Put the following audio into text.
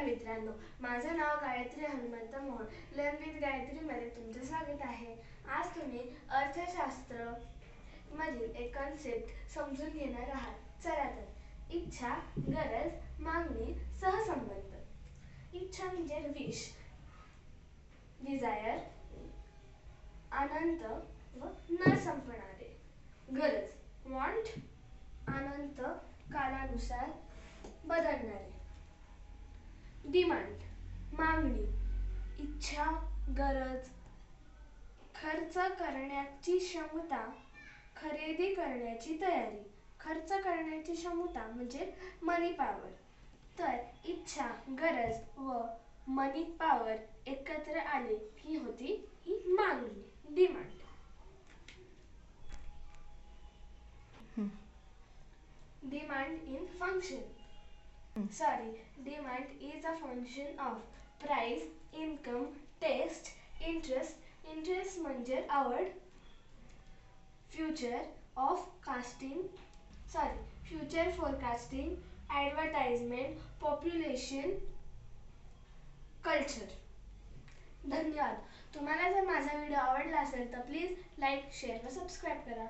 मित्रांनो माझं नाव गायत्री हनुमंत मोहोळ लर्न गायत्रीमध्ये तुमचं स्वागत आहे. आज तुम्ही अर्थशास्त्र मधील एक कन्सेप्ट समजून घेणार आहात. चला तर इच्छा गरज मागणी सहसंबंध. इच्छा म्हणजे विश डिझायर अनंत व न संपणारे. गरज वॉन्ट अनंत कालानुसार बदलणारे. डिमांड मागणी इच्छा गरज खर्च करण्याची क्षमता खरेदी करण्याची तयारी. खर्च करण्याची क्षमता म्हणजे मनी पॉवर तर इच्छा गरज व मनी पॉवर एकत्र आले ही होती ही मागणी demand. demand in function. Sorry demand is a function of price income taste interest interest म्हणजे आवड future of casting sorry future forecasting advertisement population culture धन्यवाद तुम्हाला जर माझा व्हिडिओ आवडला असेल तर प्लीज लाईक शेअर व सबस्क्राईब करा